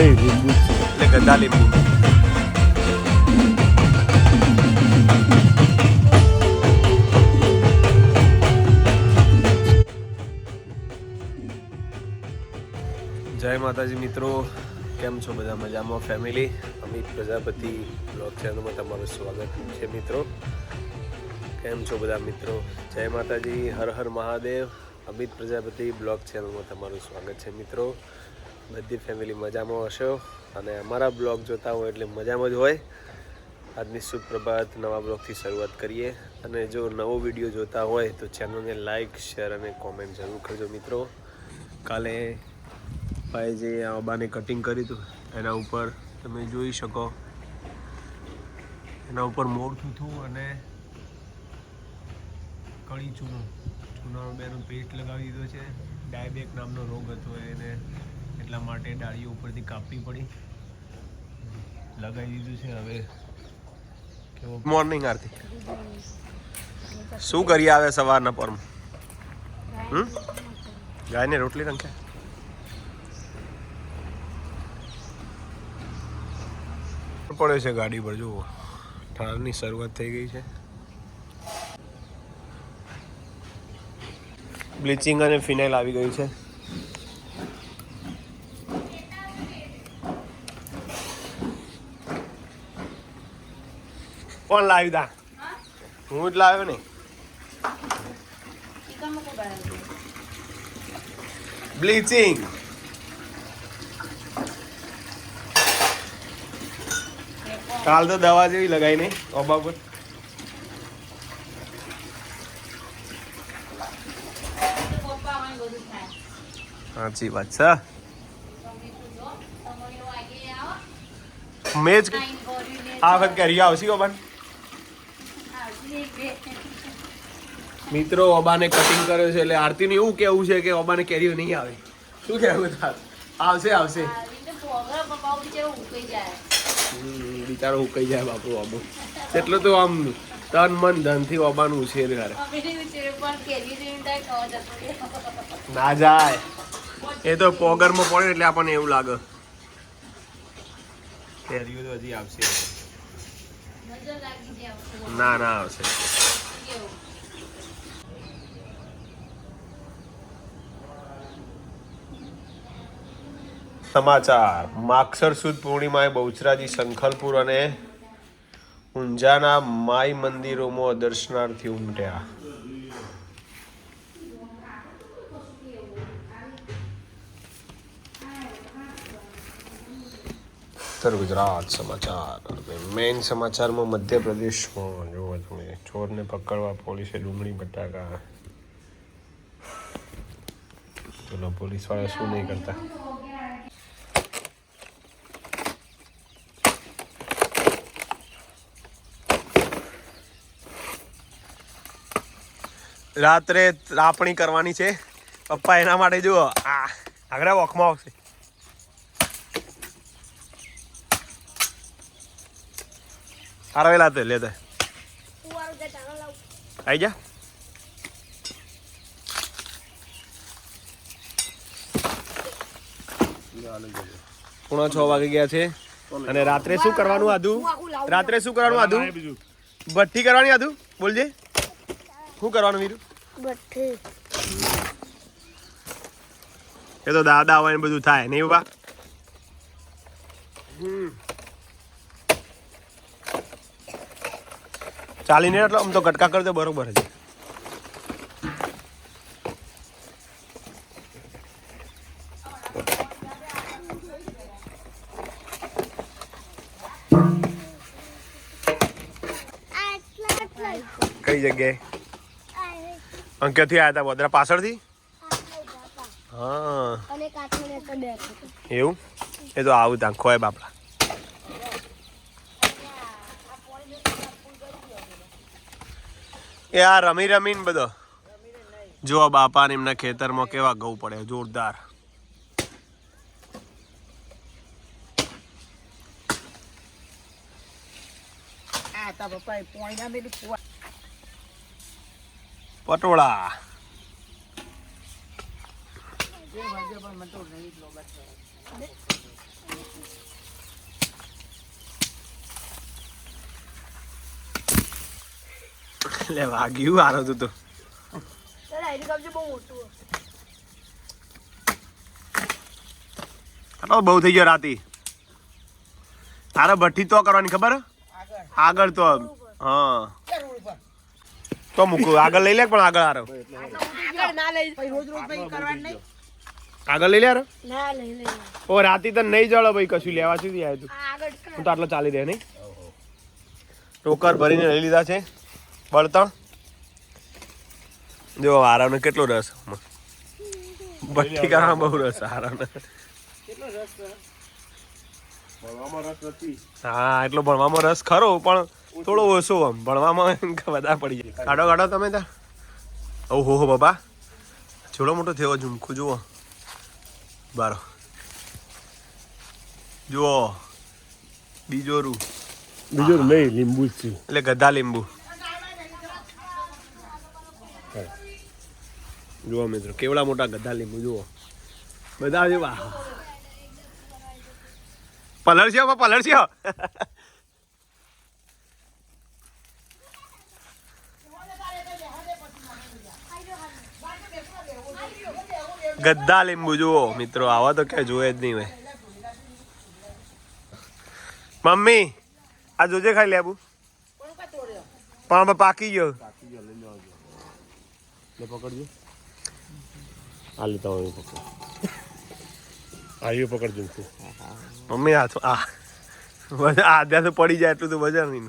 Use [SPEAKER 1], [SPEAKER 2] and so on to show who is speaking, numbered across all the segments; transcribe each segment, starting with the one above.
[SPEAKER 1] નહીં લીંબુ છે
[SPEAKER 2] એટલે ગંદા લીંબુ જય માતાજી મિત્રો, કેમ છો બધા મજામાં? ફેમિલી અમિત પ્રજાપતિ બ્લોગ ચેનલમાં તમારું સ્વાગત છે મિત્રો. કેમ છો બધા મિત્રો? જય માતાજી, હર હર મહાદેવ. અમિત પ્રજાપતિ બ્લોગ ચેનલમાં તમારું સ્વાગત છે મિત્રો. બધી ફેમિલી મજામાં હશો? અને અમારા બ્લોગ જોતા હોય એટલે મજામાં જ હોય. આજની સુપ્રભાત નવા બ્લોગથી શરૂઆત કરીએ. અને જો નવો વીડિયો જોતા હોય તો ચેનલને લાઇક શેર અને કોમેન્ટ જરૂર કરજો મિત્રો. કાલે ભાઈ જે આબાને કટિંગ કરી હતું, એના ઉપર તમે જોઈ શકો. એના ઉપર મોર થૂથું અને કળી ચૂનો. ચૂનાનો બેનો પેસ્ટ લગાવી દીધો છે. ડાયબેક નામનો રોગ હતો એને એટલા માટે ડાળીઓ ઉપરથી કાપવી પડી. લગાવી દીધું છે, હવે કેવો મોર્નિંગ આરતી. શું કરી આવે સવારના પરમાં? હમ? ગાયને રોટલી રંખે પડ્યો છે ગાડી પર, જુઓ. ઠારની શરૂઆત થઈ ગઈ છે. બ્લીચિંગ અને ફિનાઇલ આવી ગયું છે. કોણ લાવ્યું તા? હું જ લાવ્યો ને. બ્લીચિંગ કાલ તો દવા જેવી લગાવી નહીં, ઓબા પર સાચી વાત છે. મેં જ આ વખત કરી આવશી, ઓબાન? મિત્રો, ઓબાને કટિંગ કર્યો છે એટલે આરતીનું એવું કેવું છે કે ઓબાને કેરીઓ નહીં આવે. શું કહેવું તાર? આવશે આવશે. બિચારો ઉકાઈ જાય બાપુ ઓબો એટલું તો આમ તન, મન, ધનથી ઓબાનું ઉછેર કરે ના જાય. એ તો પોગરમાં પડે એટલે આપણને એવું લાગે. કેરીઓ હજી આવશે. ના ના આવશે. સમાચાર. માક્ષર સુદ પૂર્ણિમાએ બહુચરાજી શંખલપુર અને ઊંઝાના માઈ મંદિરોમાં દર્શનાર્થી ઉમટ્યા. ઉત્તર ગુજરાત સમાચાર. મેઇન સમાચારમાં મધ્યપ્રદેશમાં. જોવો તમે, ચોરને પકડવા પોલીસે ડુંગળી બટાકા. ચલો પોલીસવાળા શું નહીં કરતા? રાત્રે રાપણી કરવાની છે. પપ્પા એના માટે જુઓ. આ, આગળ વોકમાં આવશે. આરવેલા તે લેતા આવી જા પૂણા છ વાગે ગયા છે. અને રાત્રે શું કરવાનું આદુ રાત્રે શું કરવાનું આદુ ભઠ્ઠી કરવાની આદુ બોલજે. શું કરવાનું વીરુ? એ તો દાદા હોય ને બધું થાય નહીં બા ચાલીને એટલે આમ તો કટકા કરતો બરોબર છે. કઈ જગ્યાએ? અંકેથી આવ્યા હતા વડોદરા પાછળથી? હા એવું? એ તો આવું ત્યાં ખોય બાપડા. એ આ રમી રમીને બધો. જો બાપા ને એમના ખેતરમાં કેવા ઘઉં પડે જોરદાર. પટોળા. લે વાગ્યું હારો તું તો.
[SPEAKER 1] બહુ
[SPEAKER 2] આટલો બહુ થઈ ગયો રાતી. તારે ભઠ્ઠી તો કરવાની ખબર? આગળ તો હા. તો મૂકું. આગળ લઈ લે પણ આગળ હારો.
[SPEAKER 1] આગળ લઈ
[SPEAKER 2] લે હારો. ઓ રાતી તો નહીં જળો ભાઈ કશું લેવા સુધી આવ્યું તું? હું તો આટલો ચાલી રહે નહીં? ટોકર ભરીને લઈ લીધા છે. બળતણ જો આરામને કેટલો રસ? ભઠ્ઠી કરવામાં બહુ રસ આરામને હા એટલો ભણવામાં રસ ખરો પણ થોડો ઓછો આમ. ભણવામાં બધા વધારે પડી જાય. કાઢો કાઢો તમે ત્યાં. ઓહો હો બાબા છોડો મોટો થયો ઝુમખું જુઓ. બારો. જુઓ. બીજો રૂ.
[SPEAKER 3] બીજો નહીં લીંબુ છે.
[SPEAKER 2] એટલે ગધા લીંબુ. જુઓ મિત્રો કેવડા મોટા ગધા લીંબુ જુઓ. બધા જેવા પલળસ્યો બા પલળસ્યો ગદ્દા લીંબુ જુઓ મિત્રો આવા તો ક્યાં જોયે જ નહીં ભાઈ મમ્મી આ જોજે ખાઈ લેબુ પણ પાકી ગયો.
[SPEAKER 3] લે પકડજો. આ લેતા હોય પકડ. આ એ પકડજો તું.
[SPEAKER 2] મમ્મી આ આ આધ્યા તો પડી જાય એટલું તો વજન નહીં.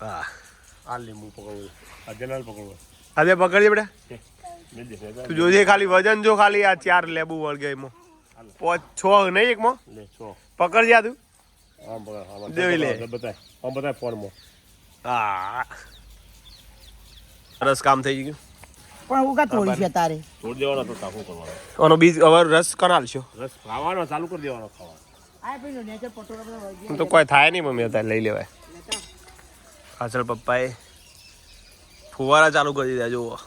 [SPEAKER 2] હા
[SPEAKER 3] આ લીંબુ પકડવું આ જનાલ પકડવું
[SPEAKER 2] આજે પકડજે બેટા. તું જોજે ખાલી વજન જો ખાલી આ ચાર લેબુ વળગે એમાં. પોચ છ નહીં એકમાં
[SPEAKER 3] લે છ.
[SPEAKER 2] પકડજે આ તું.
[SPEAKER 3] આમ પકડ
[SPEAKER 2] દેવી લે.
[SPEAKER 3] બતાય. આમ બતાય ફોનમાં
[SPEAKER 2] હા સરસ કામ થઈ ગયું.
[SPEAKER 4] પણ હું કા તોડી છે તારે
[SPEAKER 3] તોડી દેવાનો તો સાફું કરવાનો
[SPEAKER 2] આનો બીજ હવે રસ કરાલશો
[SPEAKER 3] રસ ખાવાનો ચાલુ કરી દેવાનો ખાવાનો
[SPEAKER 2] તો કોઈ થાય નહીં મમ્મી અત્યારે લઈ લેવાય પાછળ પપ્પાએ ફુવારા ચાલુ કરી દીધા જુઓ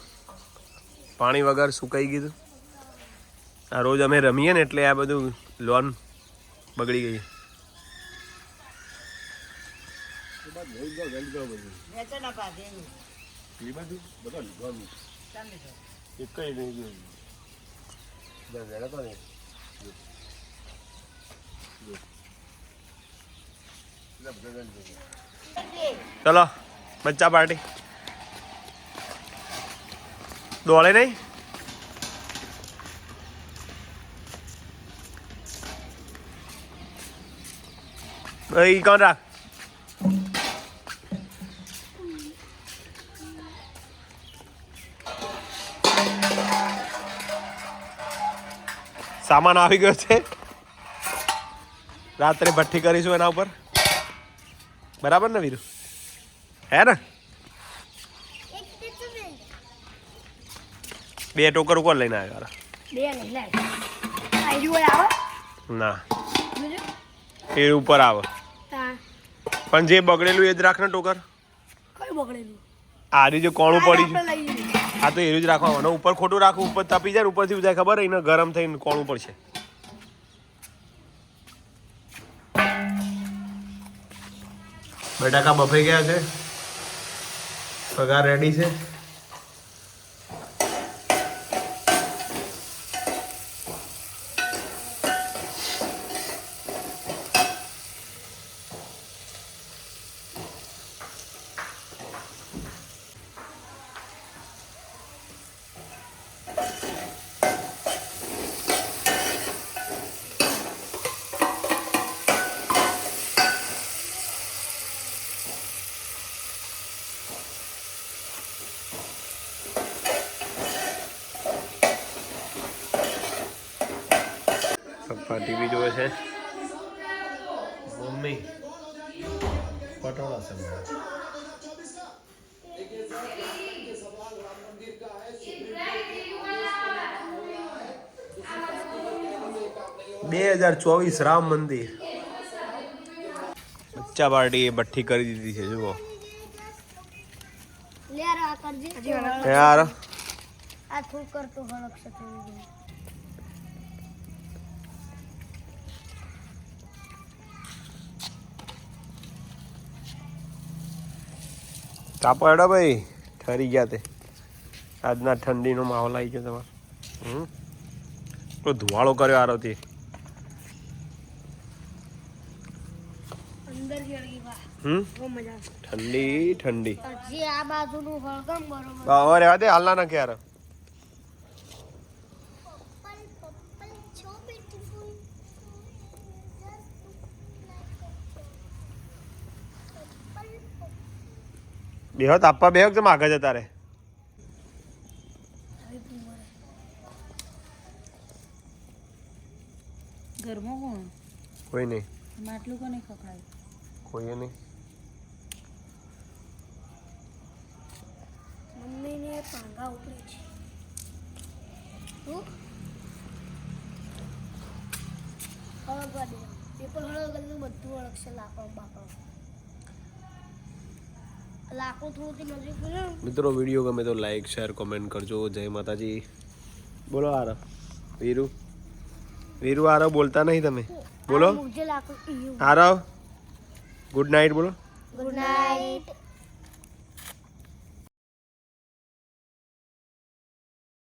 [SPEAKER 2] પાણી વગર સુકાઈ ગયું આ રોજ અમે રમીએ ને એટલે આ બધું લોન બગડી ગઈ
[SPEAKER 3] બધું એક કઈ નહીં ગયું બધા વેડા તો નહીં
[SPEAKER 2] ચલો બચ્ચા પાર્ટી દોડે નહીં એ કોણ રાખ સામાન આવી ગયો છે. રાત્રે ભઠ્ઠી કરીશું એના ઉપર. બરાબર ને વીરુ? હે ને? બે ટોકર ઉપર લઈને આવ્યો? ના. એ ઉપર આવે. પણ જે બગડેલું એ જ રાખ ને ટોકર. આરી જે કોણું પડી
[SPEAKER 1] ગયું
[SPEAKER 2] છે આ તો એરું જ રાખવાનું. ઉપર ખોટું રાખવું ઉપર તપી જાય ઉપરથી જાય ખબર? એને ગરમ થઈને કોણ ઉપર છે બટાકા બફાઈ ગયા છે? પગાર રેડી છે પપ્પા ટીવી જોવે છે. મમ્મી. પટોળા છે બે હજાર ચોવીસ રામ મંદિર. બચ્ચા પાર્ટી એ ભઠ્ઠી કરી દીધી છે જુઓ.
[SPEAKER 1] યાર આ કરજે.
[SPEAKER 2] યાર
[SPEAKER 1] આ થોડું કરતો હળક છે
[SPEAKER 2] કાપો હેડો ભાઈ. ઠરી ગયા તે. આજના ઠંડીનો માહોલ આવી ગયો તમારે. હમ? તો ધુવાળો કર્યો આરોથી. ઠંડી ઠંડી. હવે રહેવા દે હાલના ના ક્યારે બેહો તાપવા બે કે માગે છે તારે
[SPEAKER 4] ઘરમાં કોણ?
[SPEAKER 2] કોઈ નહીં.
[SPEAKER 4] માટલું કોને ખખડાય?
[SPEAKER 2] કોઈ નહીં.
[SPEAKER 1] મમ્મીને પાંગા ઉપરે છે. શું હળગવા દે. પેપર હળગવાનું બધું હળગશે લાકડો બાકડો લાકડું થોડુંથી નજીક બોલે
[SPEAKER 2] મિત્રો વીડિયો ગમે તો લાઈક શેર કોમેન્ટ કરજો. જય માતાજી. બોલો આરવ. વીરુ. વીરુ આરવ બોલતા નહીં તમે? બોલો. આરવ ગુડ નાઇટ બોલો.
[SPEAKER 1] Good night